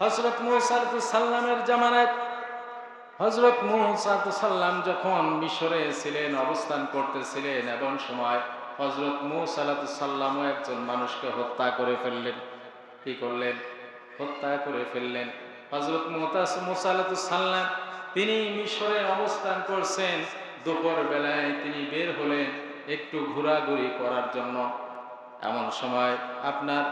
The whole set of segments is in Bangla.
হজরত সাল্লামের জামানায় হজরত সাল্লাম যখন মিশরে ছিলেন, অবস্থান করতেছিলেন এবং সময় হজরত সাল্লামও একজন মানুষকে হত্যা করে ফেললেন। কি করলেন? হত্যা করে ফেললেন। হজরত সাল্লাম তিনি মিশরে অবস্থান করছেন। দুপুর বেলায় তিনি বের হলেন একটু ঘোরাঘুরি করার জন্য। এমন সময় আপনার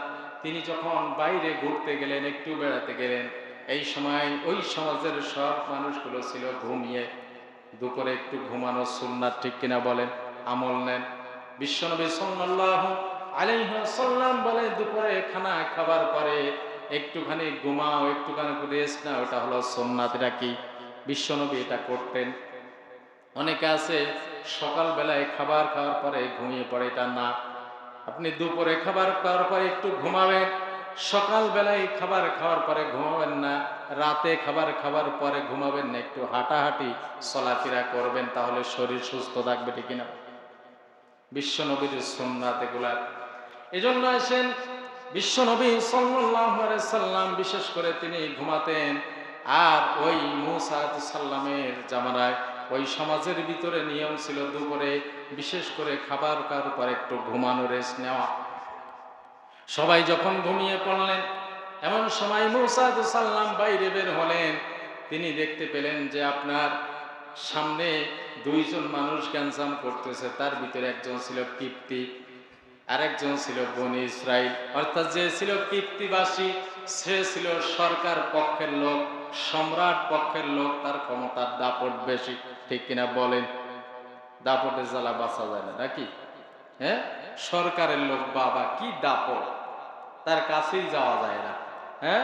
তিনি যখন বাইরে ঘুরতে গেলেন, একটু বেড়াতে গেলেন, এই সময় ওই সমাজের সব মানুষগুলো ছিল ঘুমিয়ে, দুপুরে একটু ঘুমানো সুন্নাত ঠিক কিনা বলেন, আমল নেন। বিশ্বনবী সাল্লাল্লাহু আলাইহি সাল্লাম বলে দুপুরে খানা খাবার পরে একটুখানি ঘুমাও, একটুখানি রেস্ট না ওটা হলো সুন্নাত, এটা কি? বিশ্বনবী এটা করতেন। অনেকে আছে, সকালবেলায় খাবার খাওয়ার পরে ঘুমিয়ে পড়ে, এটা না। আপনি দুপুরে খাবার খাওয়ার পরে একটু ঘুমাবেন, সকালবেলায় খাবার খাওয়ার পরে ঘুমাবেন না, রাতে খাবার খাবার পরে ঘুমাবেন না, একটু হাঁটাহাঁটি, চলাফেরা করবেন, তাহলে শরীর সুস্থ থাকবে, ঠিক না বিশ্বনবীর সোমনাথ এগুলার এই জন্য আসেন, বিশ্বনবী সাল্লাম, বিশেষ করে তিনি ঘুমাতেন, আর ওই মুসাদ সাল্লামের জামানায় ওই সমাজের ভিতরে নিয়ম ছিল দুপুরে বিশেষ করে খাবার খাওয়ার পর একটু ঘুমানো রেস্ট নেওয়া। সবাই যখন ঘুমিয়ে পড়লেন, এমন সময় মুসাদ সাল্লাম বাইরে বের হলেন। তিনি দেখতে পেলেন যে আপনার সামনে দুইজন মানুষ গ্যাঞ্জাম করতেছে, তার ভিতরে একজন ছিল কীর্তি আরেকজন ছিল বনি ইসরাইল। অর্থাৎ যে ছিল কীর্তিবাসী সে ছিল সরকার পক্ষের লোক। সম্রাট পক্ষের লোক তার ক্ষমতার দাপট বেশি। ঠিক কিনা বলেন? দাপটের জ্বালা বাঁচা যায় না, নাকি? হ্যাঁ? সরকারের লোক, বাবা, কি দাপট? তার কাছেই যাওয়া যায় না। হ্যাঁ?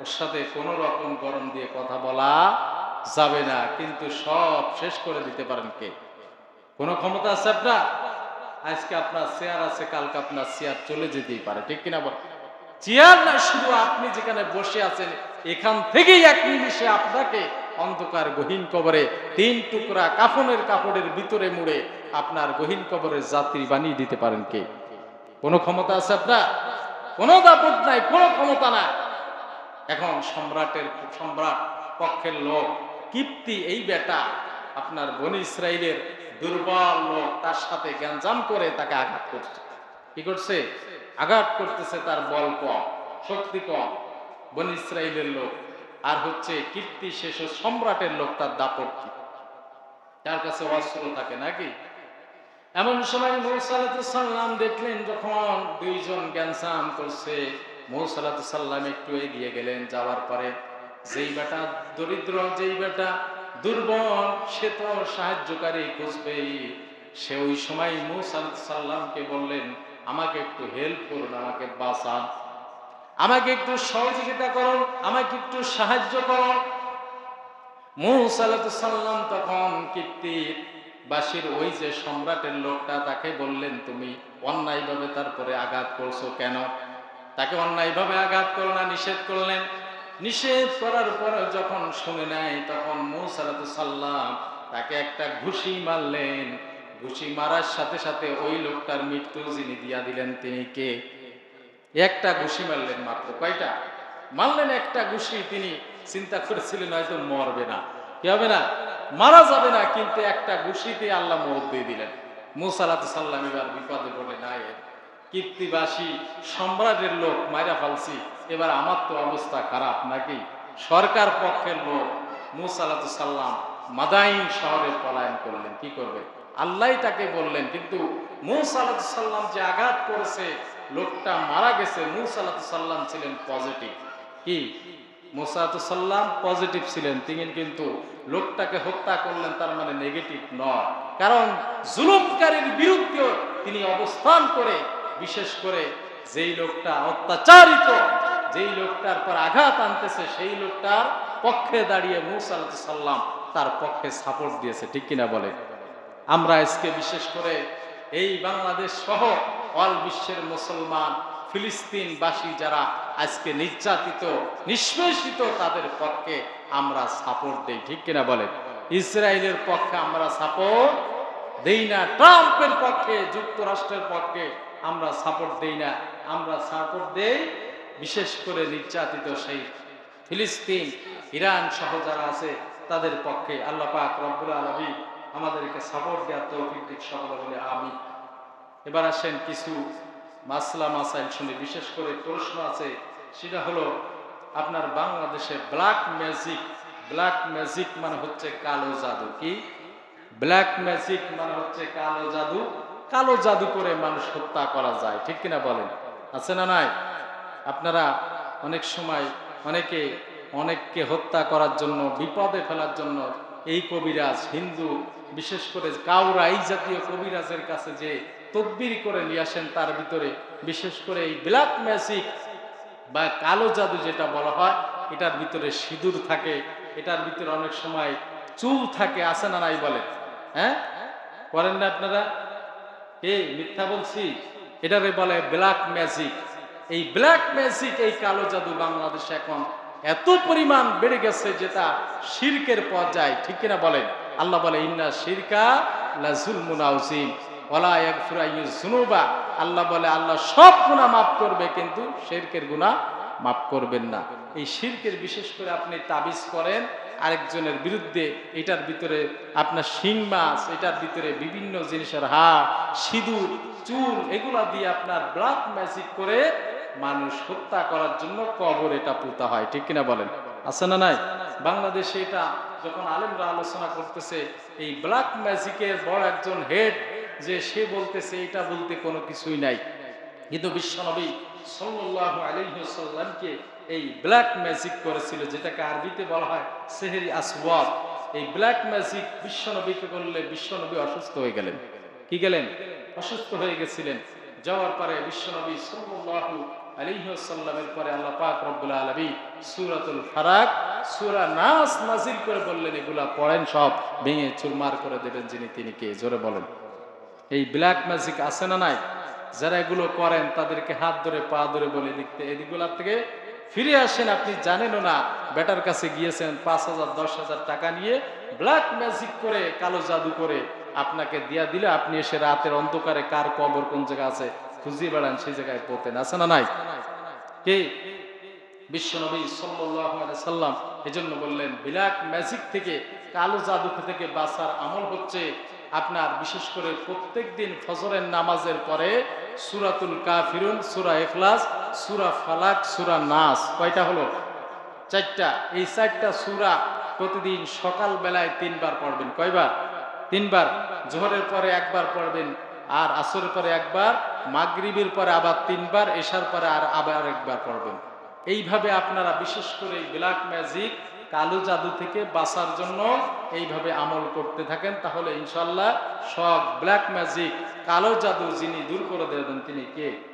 ওর সাথে কোনো রকম গরম দিয়ে কথা বলা যাবে না, কিন্তু সব শেষ করে দিতে পারেন কে? কোনো ক্ষমতা আছে আপনার? আজকে আপনার চেয়ার আছে, কালকে আপনার চেয়ার চলে যেতেই পারে, ঠিক কিনা বল? চেয়ার না, শুধু আপনি যেখানে বসে আছেন এখান থেকেই এক নিমিষে আপনাকে অন্ধকার গহীন কবরে তিন টুকরা কাফনের কাপড়ের ভিতরে মুড়ে আপনার গহীন কবরের যাত্রী বানিয়ে দিতে পারেন কে? কোনো ক্ষমতা আছে আপনার? কোনো দাপট নাই, কোনো ক্ষমতা নাই। এখন সম্রাটের সম্রাট, পক্ষের লোক কীর্তি এই বেটা, আপনার বনি ইসরায়েলের দুর্বল লোক, তার সাথে গ্যাঞ্জাম করে তাকে আঘাত করছে। কি করছে? আঘাত করতেছে তার বল কম, শক্তি কম। বন ইসরায়েলের লোক, আর হচ্ছে কীর্তি শেষ সম্রাটের লোক তার দাপট কি? তার কাছে অস্ত্র থাকে নাকি? এমন সময় সাল্লাম দেখলেন যখন দুইজন গ্যানসাম করছে সাল্লাম একটু এগিয়ে গেলেন, যাওয়ার পরে যেই বেটা দরিদ্র, যেই বেটা দুর্বল, সে তো সাহায্যকারী খুঁজবেই। সে ওই সময় সাল্লামকে বললেন, আমাকে একটু হেল্প করুন, আমাকে বাঁচান। আমাকে একটু সহযোগিতা করুন, আমাকে একটু সাহায্য করুন। সাল্লাম তখন কীর্তির বাসির ওই যে সম্রাটের লোকটা, তাকে বললেন, তুমি অন্যায়ভাবে তারপরে আঘাত করছ কেন? তাকে অন্যায়ভাবে আঘাত করো না, নিষেধ করলেন। নিষেধ করার পরে যখন শুনে নেয়, তখন সাল্লাম তাকে একটা ঘুষি মারলেন। ঘুষি মারার সাথে সাথে ওই লোকটার মৃত্যু যিনি দিয়া দিলেন, তিনি কে? একটা ঘুষি মারলেন মাত্র। কয়টা? মারলেন একটা ঘুষি, তিনি চিন্তা করেছিলেন, হয়তো মরবে না। কি হবে না? মারা যাবে না, কিন্তু একটা ঘুষিতে আল্লাহ মত দিয়ে দিলেন। মুসালাত এবার বিপদে পড়ে, না কীর্তিবাসী, সম্রাটের লোক, মাইরা ফালছি, এবার আমার তো অবস্থা খারাপ নাকি? সরকার পক্ষের লোক মুসালাত সাল্লাম মাদাইন শহরে পলায়ন করলেন, কি করবে? আল্লাহ তাকে বললেন, কিন্তু মুসালাত সাল্লাম যে আঘাত করেছে লোকটা মারা গেছে মুসালাত সাল্লাম ছিলেন পজিটিভ কি? মুসালাম পজিটিভ ছিলেন, তিনি কিন্তু লোকটাকে হত্যা করলেন, তার মানে নেগেটিভ নয়। কারণ জুলুমকারীর বিরুদ্ধে তিনি অবস্থান করে, বিশেষ করে যেই লোকটা অত্যাচারিত, যেই লোকটার পর আঘাত আনতেছে, সেই লোকটার পক্ষে দাঁড়িয়ে মুসালাত সাল্লাম তার পক্ষে সাপোর্ট দিয়েছে, ঠিক কিনা বলে? আমরা আজকে বিশেষ করে এই বাংলাদেশ সহ অল বিশ্বের মুসলমান ফিলিস্তিনবাসী যারা আজকে নির্যাতিত, নিষ্পেষিত তাদের পক্ষে আমরা সাপোর্ট দেই, ঠিক কিনা বলে ইসরায়েলের পক্ষে আমরা সাপোর্ট দেই না, ট্রাম্পের পক্ষে, যুক্তরাষ্ট্রের পক্ষে আমরা সাপোর্ট দেই না, আমরা সাপোর্ট দেই বিশেষ করে নির্যাতিত সেই ফিলিস্তিন, ইরান সহ যারা আছে তাদের পক্ষে। আল্লাহ পাক রব্বুল আলমী আমাদেরকে সাপোর্ট দেওয়ার তৌফিক দিক সকলে বলে আমি এবার আসেন কিছু মাসলা মাসাইল শুনে, বিশেষ করে প্রশ্ন আছে, সেটা হলো, আপনার বাংলাদেশে ব্ল্যাক ম্যাজিক ব্ল্যাক ম্যাজিক মানে হচ্ছে কালো জাদু কি? ব্ল্যাক ম্যাজিক মানে হচ্ছে কালো জাদু কালো জাদু করে মানুষ হত্যা করা যায়, ঠিক কিনা বলেন? আছে না নাই? আপনারা অনেক সময় অনেকে, অনেককে হত্যা করার জন্য, বিপদে ফেলার জন্য এই কবিরাজ, হিন্দু, বিশেষ করে কাউরা এই জাতীয় কবিরাজের কাছে যে তদবির করে নিয়ে আসেন, তার ভিতরে বিশেষ করে এই ব্ল্যাক ম্যাজিক বা কালো জাদু যেটা বলা হয়, এটার ভিতরে সিঁদুর থাকে, এটার ভিতরে অনেক সময় চুল থাকে, আছে না নাই বলে হ্যাঁ? করেন না আপনারা? এই মিথ্যা বলছি? এটারে বলে ব্ল্যাক ম্যাজিক। এই ব্ল্যাক ম্যাজিক, এই কালো জাদু বাংলাদেশে এখন এত পরিমাণ বেড়ে গেছে যেটা শিরকের পর্যায়ে, ঠিক কিনা বলেন? আল্লাহ বলে, ইন্না শিরকা লাজুল ওলা ইয়াগফিরা ইউজুনুবা আল্লাহ বলে, আল্লাহ সব গুনাহ মাফ করবে, কিন্তু শিরকের গুনাহ মাফ করবেন না। এই শিরকের বিশেষ করে আপনি তাবিজ করেন, আরেকজনের বিরুদ্ধে এটার ভিতরে আপনার শিং মাছ, এটার ভিতরে বিভিন্ন জিনিসের হাড়, সিঁদুর, চুল, এগুলা দিয়ে আপনার ব্লাড ম্যাজিক করে মানুষ হত্যা করার জন্য কবর এটা পুঁতা হয়, ঠিক কিনা বলেন? আছে না নাই? বাংলাদেশে এটা যখন আলেমরা আলোচনা করতেছে, এই ব্ল্যাক ম্যাজিকের বড় একজন হেড যে সে বলতেছে, এটা বলতে কোনো কিছুই নাই। কিন্তু বিশ্বনবী সাল্লাল্লাহু আলাইহি এই ব্ল্যাক ম্যাজিক করেছিল, যেটাকে আরবিতে বলা হয় সেহেরি আসওয়াদ। এই ব্ল্যাক ম্যাজিক বিশ্বনবীকে করলে বিশ্বনবী অসুস্থ হয়ে গেলেন। কি গেলেন? অসুস্থ হয়ে গেছিলেন। যাওয়ার পরে বিশ্বনবী সাল্লাল্লাহু আলাইহি ওয়াসাল্লামের পরে আল্লাহ পাক রব্বুল আলামিন সূরাতুল ফারাক, সূরা নাস নাজিল করে বললেন, এগুলা পড়েন সব, ভেঙে চুরমার করে দেবেন যিনি তিনি কে? জোরে বলেন। এই ব্ল্যাক ম্যাজিক আছে না নাই? যারা এগুলো করেন, তাদেরকে হাত ধরে, পা ধরে বলে দিতে এদিকগুলার থেকে ফিরে আসেন, আপনি জানেনও না, বেটার কাছে গিয়েছেন, পাঁচ হাজার, দশ হাজার টাকা নিয়ে ব্ল্যাক ম্যাজিক করে, কালো জাদু করে আপনাকে দিয়া দিলে, আপনি এসে রাতের অন্ধকারে কার কবর কোন জায়গা আছে খুঁজিয়ে বেড়ান, সেই জায়গায় পোতেন আছে না নাই? কে? বিশ্বনবী আলাইহি সাল্লাম এজন্য বললেন ব্ল্যাক ম্যাজিক থেকে, কালো জাদু থেকে বাঁচার আমল হচ্ছে আপনার, বিশেষ করে প্রত্যেক দিন ফজরের নামাজের পরে সুরাতুল কাফিরুন, সুরা এখলাস সুরা ফালাক, সুরা নাস। কয়টা হলো? চারটা। এই চারটা সুরা প্রতিদিন সকাল বেলায় তিনবার পড়বেন। কয়বার? তিনবার। জোহরের পরে একবার পড়বেন আর আসরের পরে একবার মাগরিবের পরে আবার তিনবার এসার পরে আর আবার একবার পড়বেন। এইভাবে আপনারা বিশেষ করে এই ব্ল্যাক ম্যাজিক কালো জাদু থেকে বাঁচার জন্য এইভাবে আমল করতে থাকেন। তাহলে ইনশাল্লাহ সব ব্ল্যাক ম্যাজিক কালো জাদু যিনি দূর করে দেবেন তিনি কে?